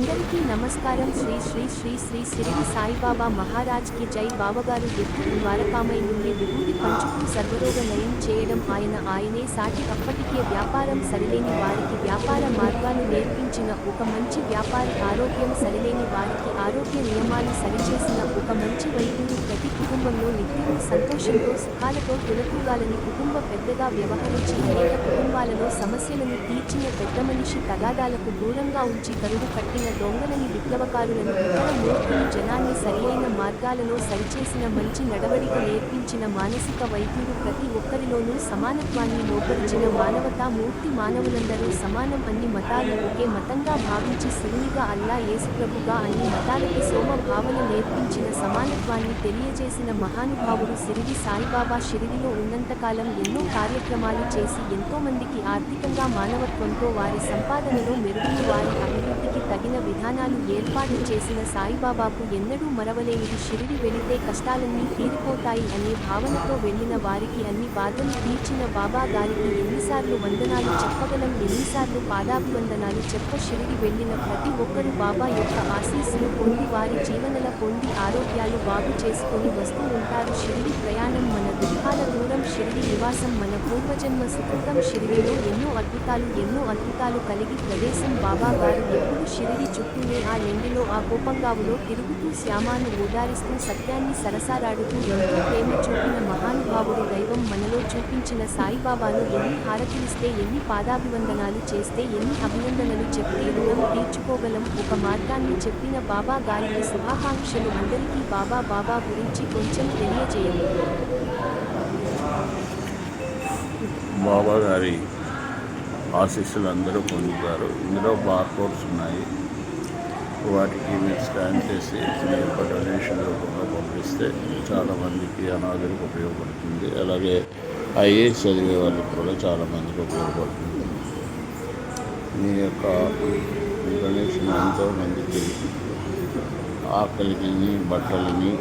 అందరికీ నమస్కారం. శ్రీ శ్రీ శ్రీ శ్రీ సిరిడి సాయిబాబా మహారాజ్కి జై. బావగారు ఎప్పుడు ద్వారకామై నుండి విభూతి పంచుకు సర్వరోగ నయం చేయడం ఆయన ఆయనే సాటి అప్పటికే వ్యాపారం సరిలేని వారికి వ్యాపార మార్గాలు నేర్పించిన ఒక మంచి వ్యాపారి ఆరోగ్యం సరిలేని వారికి ఆరోగ్య నియమాలు సరిచేసిన ఒక మంచి వైద్యుడు ప్రతి కుటుంబంలో నిత్యం సంతోషంతో సుఖాలతో తులతూగాలని కుటుంబ పెద్దగా వ్యవహరించి అనేక కుటుంబాలలో సమస్యలను తీర్చిన పెద్ద మనిషి తగాదాలకు దూరంగా ఉంచి కరుడు కట్టిన దొంగలని విప్లవకారులను ఇతర జనాన్ని సరియైన మార్గాలలో సరిచేసిన మంచి నడవడిక నేర్పించిన మానసిక వైద్యుడు ప్రతి ఒక్కరిలోనూ సమానత్వాన్ని లోపరిచిన మానవతా మూర్తి మానవులందరూ సమాన అన్ని మతాలు ఒకే మతంగా భావించి శివునిగా అల్లా ఏసుప్రభుగా అన్ని మతాలకి సోమ భావన నేర్పించిన సమానత్వాన్ని తెలియజేసిన మహానుభావుడు సిరిడి సాయిబాబా షిరిడిలో ఉన్నంతకాలం ఎన్నో కార్యక్రమాలు చేసి ఎంతో మందికి ఆర్థికంగా మానవత్వంతో వారి సంపాదనలో మెరుగుని వారి అభివృద్ధికి తగిన విధానాలు ఏర్పాటు చేసిన సాయిబాబాకు ఎన్నడూ మరవలేనిది షిరిడి వెళితే కష్టాలన్నీ తీరిపోతాయి అనే భావనతో వెళ్ళిన వారికి అన్ని బాధలు తీర్చిన బాబా గారికి ఎన్నిసార్లు వందనాలు చెప్పగలం ఎన్నిసార్లు పాదాభివందనాలు చెప్ప షిరిడి వెళ్ళిన ప్రతి ఒక్కరు బాబా యొక్క ఆశీస్సులు పొంది వారి జీవనల పొంది ఆరోగ్యాలు బాగు చేసుకొని వస్తూ ఉంటారు. షిరిడి ప్రయాణం మన దుఃఖాల దూరం షిరిడి నివాసం మన పూర్వజన్మ సుకృతం. షిరిడిలో ఎన్నో అద్భుతాలు ఎన్నో అద్భుతాలు కలిగి ప్రదేశం బాబా గారు ఎప్పుడు షిరిడి చుట్టూనే ఆ ఎండిలో ఆ కోపంగావులో తిరుగుతూ శ్యామాను ఓదారిస్తూ సత్యాన్ని సరసారాడుతూ ఎంతో ప్రేమ చూపిన మహానుభావుడు వీడియోలో చూపించిన సాయిబాబాను ఎన్ని హారతిలిస్తే ఎన్ని పాదాభివందనాలు చేస్తే ఎన్ని అభినందనలు చెప్తే రుణం తీర్చుకోగలం. ఒక మార్గాన్ని చెప్పిన బాబా గారికి శుభాకాంక్షలు. అందరికీ బాబా బాబా గురించి కొంచెం తెలియజేయండి. బాబా గారి ఆశీస్సులు అందరూ పొందుతారు. ఇందులో బార్కోడ్స్ ఉన్నాయి. వాటికి మీరు స్కాన్ చేసి మీ యొక్క డొనేషన్ రూపంలో పంపిస్తే చాలామందికి అనాథులకు ఉపయోగపడుతుంది. అలాగే ఐఏఎస్ చదివే వాళ్ళకి కూడా చాలామందికి ఉపయోగపడుతుంది. మీ యొక్క డొనేషన్ ఎంతో మందికి ఆకలిని బట్టలని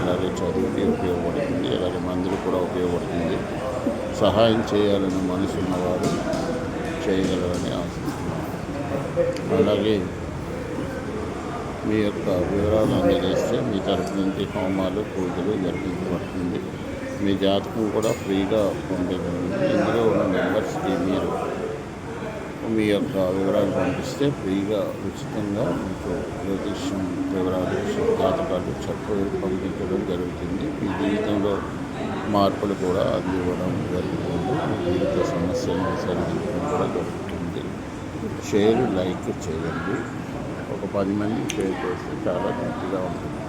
అలాగే చదువుకి ఉపయోగపడుతుంది. అలాగే మందులు కూడా ఉపయోగపడుతుంది. సహాయం చేయాలని మనసు ఉన్నవారు చేయగలరని ఆశిస్తున్నాను. అలాగే మీ యొక్క వివరాలు అందజేస్తే మీ తరపు నుంచి హోమాలు పూజలు జరిపించబడుతుంది. మీ జాతకం కూడా ఫ్రీగా పంపించబడుతుంది ఇందులో ఉన్న మెంబర్స్కి మీరు మీ యొక్క వివరాలు పంపిస్తే ఫ్రీగా ఉచితంగా మీకు జ్యోతిష్యం వివరాలు జాతకాలు చెప్ప పంపించడం జరుగుతుంది. మీ జీవితంలో మార్పులు కూడా అందివ్వడం జరుగుతుంది. మీ జీవిత సమస్యలను సరిదిద్దడం కూడా జరుగుతుంది. షేర్ లైక్ చేయండి. పది మంది షేర్ చేస్తే చాలా మంచిగా ఉంటుంది.